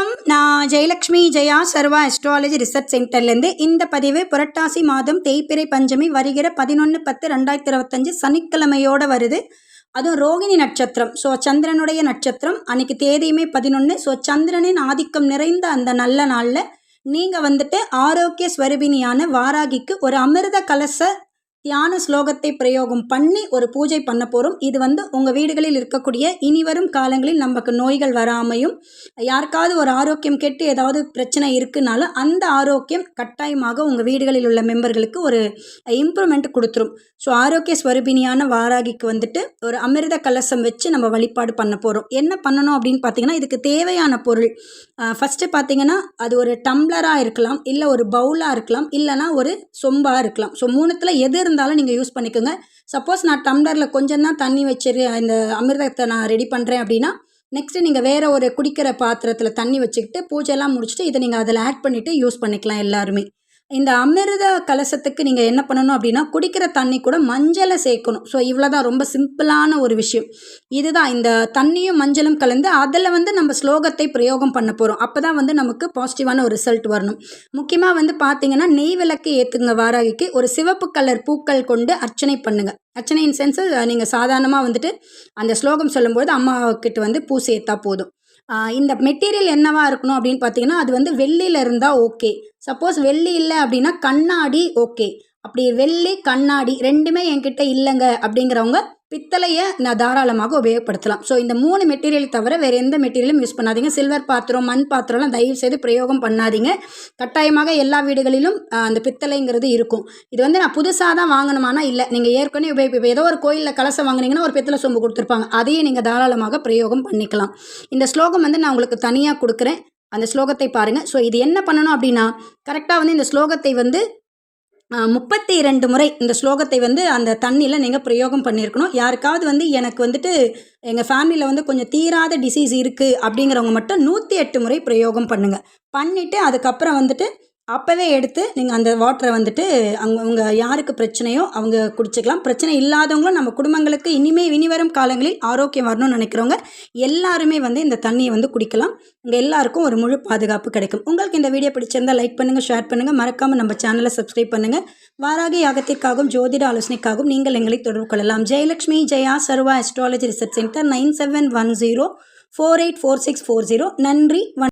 வணக்கம். நான் Jayalakshmi Jaya Sarva astrology research சென்டர்லேருந்து இந்த பதிவு புரட்டாசி மாதம் தேய்பிறை பஞ்சமி வருகிற பதினொன்று பத்து ரெண்டாயிரத்தி இருபத்தஞ்சு சனிக்கிழமையோடு வருது. அதுவும் ரோகிணி நட்சத்திரம். ஸோ சந்திரனுடைய நட்சத்திரம். அன்னைக்கு தேதியுமே பதினொன்று ஸோ சந்திரனின் ஆதிக்கம் நிறைந்த அந்த நல்ல நாளில் நீங்கள் வந்துட்டு ஆரோக்கிய ஸ்வரூபினியான வாராகிக்கு ஒரு அமிர்த கலச தியான ஸ்லோகத்தை பிரயோகம் பண்ணி ஒரு பூஜை பண்ண போகிறோம் இது வந்து உங்கள் வீடுகளில் இருக்கக்கூடிய இனிவரும் காலங்களில் நமக்கு நோய்கள் வராமையும் யாருக்காவது ஒரு ஆரோக்கியம் கெட்டு ஏதாவது பிரச்சனை இருக்குனாலும் அந்த ஆரோக்கியம் கட்டாயமாக உங்கள் வீடுகளில் உள்ள மெம்பர்களுக்கு ஒரு இம்ப்ரூவ்மெண்ட் கொடுத்துரும். ஸோ ஆரோக்கிய ஸ்வரூபினியான வாராகிக்கு வந்துட்டு ஒரு அமிர்த கலசம் வச்சு நம்ம வழிபாடு பண்ண போகிறோம் என்ன பண்ணணும் அப்படின்னு பார்த்தீங்கன்னா இதுக்கு தேவையான பொருள் ஃபஸ்ட்டு பார்த்தீங்கன்னா அது ஒரு டம்ளராக இருக்கலாம் இல்லை ஒரு பவுலாக இருக்கலாம் இல்லைனா ஒரு சொம்பாக இருக்கலாம். ஸோ மூணுத்தில் எது இருந்தாலும் நீங்கள் யூஸ் பண்ணிக்கோங்க. சப்போஸ் நான் டம்ளரில் கொஞ்சம் தான் தண்ணி வச்சிரு இந்த அமிர்தத்தை நான் ரெடி பண்ணுறேன் அப்படின்னா நெக்ஸ்ட்டு நீங்கள் வேறு ஒரு குடிக்கிற பாத்திரத்தில் தண்ணி வச்சுக்கிட்டு பூஜையெல்லாம் முடிச்சுட்டு இதை நீங்கள் அதில் ஆட் பண்ணிவிட்டு யூஸ் பண்ணிக்கலாம் எல்லாருமே. இந்த அமிர்த கலசத்துக்கு நீங்கள் என்ன பண்ணணும் அப்படின்னா குடிக்கிற தண்ணி கூட மஞ்சளை சேர்க்கணும். ஸோ இவ்வளோ தான் ரொம்ப சிம்பிளான ஒரு விஷயம். இதுதான். இந்த தண்ணியும் மஞ்சளும் கலந்து அதில் வந்து நம்ம ஸ்லோகத்தை பிரயோகம் பண்ண போகிறோம் அப்போ தான் வந்து நமக்கு பாசிட்டிவான ஒரு ரிசல்ட் வரணும். முக்கியமாக வந்து பார்த்தீங்கன்னா நெய் விளக்கு ஏற்றுங்க வாராகிக்கு ஒரு சிவப்பு கலர் பூக்கள் கொண்டு அர்ச்சனை பண்ணுங்கள் அர்ச்சனையின் சென்ஸ் நீங்கள் சாதாரணமாக வந்துட்டு அந்த ஸ்லோகம் சொல்லும்போது அம்மாவுக்கிட்ட வந்து பூ சேர்த்தா போதும். இந்த மெட்டீரியல் என்னவா இருக்கணும் அப்படின்னு பார்த்தீங்கன்னா அது வந்து வெள்ளியில் இருந்தால் ஓகே. சப்போஸ் வெள்ளி இல்லை அப்படின்னா கண்ணாடி ஓகே. அப்படி வெள்ளி கண்ணாடி ரெண்டுமே என்கிட்ட இல்லைங்க அப்படிங்கிறவங்க பித்தளையை நான் தாராளமாக உபயோகப்படுத்தலாம். ஸோ இந்த மூணு மெட்டீரியல் தவிர வேறு எந்த மெட்டீரியலும் யூஸ் பண்ணாதீங்க. சில்வர் பாத்திரம் மண் பாத்திரம்லாம் தயவு செய்து பிரயோகம் பண்ணாதீங்க. கட்டாயமாக எல்லா வீடுகளிலும் அந்த பித்தளைங்கிறது இருக்கும். இது வந்து நான் புதுசாக தான் வாங்கணுமானா இல்லை. நீங்கள் ஏற்கனவே உபயோக ஏதோ ஒரு கோயிலில் கலசம் வாங்கினீங்கன்னா ஒரு பித்தளை சொம்பு கொடுத்துருப்பாங்க. அதையே நீங்கள் தாராளமாக பிரயோகம் பண்ணிக்கலாம். இந்த ஸ்லோகம் வந்து நான் உங்களுக்கு தனியாக கொடுக்குறேன். அந்த ஸ்லோகத்தை பாருங்கள் ஸோ இது என்ன பண்ணணும் அப்படின்னா கரெக்டாக வந்து இந்த ஸ்லோகத்தை வந்து முப்பத்தி இரண்டு முறை இந்த ஸ்லோகத்தை வந்து அந்த தண்ணியில் நீங்கள் பிரயோகம் பண்ணியிருக்கணும் யாருக்காவது வந்து எனக்கு வந்துட்டு எங்கள் ஃபேமிலியில் வந்து கொஞ்சம் தீராத டிசீஸ் இருக்குது அப்படிங்கிறவங்க மட்டும் நூற்றி எட்டு முறை பிரயோகம் பண்ணுங்கள் பண்ணிவிட்டு அதுக்கப்புறம் வந்துட்டு அப்போவே எடுத்து நீங்கள் அந்த வாட்டரை வந்துட்டு அங்கே அவங்க யாருக்கு பிரச்சனையோ அவங்க குடிச்சிக்கலாம். பிரச்சனை இல்லாதவங்களும் நம்ம குடும்பங்களுக்கு இனிமே இனிவரும் காலங்களில் ஆரோக்கியம் வரணும்னு நினைக்கிறவங்க எல்லாருமே வந்து இந்த தண்ணியை வந்து குடிக்கலாம். இங்கே எல்லாருக்கும் ஒரு முழு பாதுகாப்பு கிடைக்கும். உங்களுக்கு இந்த வீடியோ பிடிச்சிருந்தால் லைக் பண்ணுங்கள் ஷேர் பண்ணுங்கள் மறக்காமல் நம்ம சேனலை சப்ஸ்கிரைப் பண்ணுங்கள் வாராகி யாகத்திற்காகவும் ஜோதிட ஆலோசனைக்காகவும் நீங்கள் எங்களை தொடர்பு கொள்ளலாம். Jayalakshmi Jaya Sarva astrology research centre nine seven one zero four eight four six four zero. நன்றி